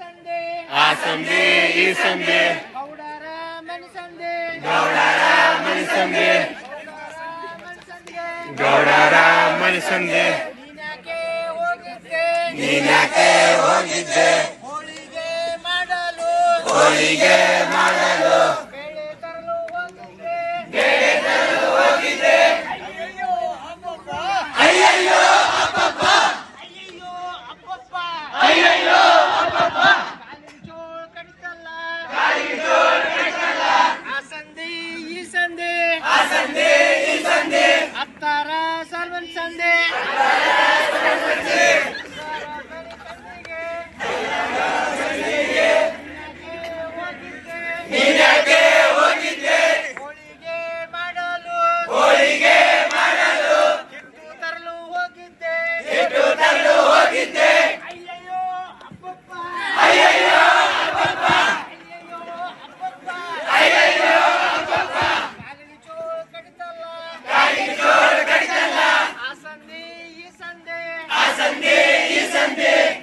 ಸಂದೆ ಆ ಸಂಜೆ ಈ ಸಂಜೆ ಗೌಡರ ಮನಿ ಮನಸಂದೆ ಗೌಡರ ಮನಸಂಧಿ ನೀನಾಕೆ ಹೋಗಿದ್ದೆ? ನೀನ್ಯಾಕೆ ಹೋಗಿದ್ದೆ? ಹೋಳಿಗೆ ಮಾಡಲು. ಹೋಳಿಗೆ ಮಾಡಲು.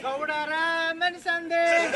ಗೌಡ ರಾಮನ್ ಸಂದೇಶ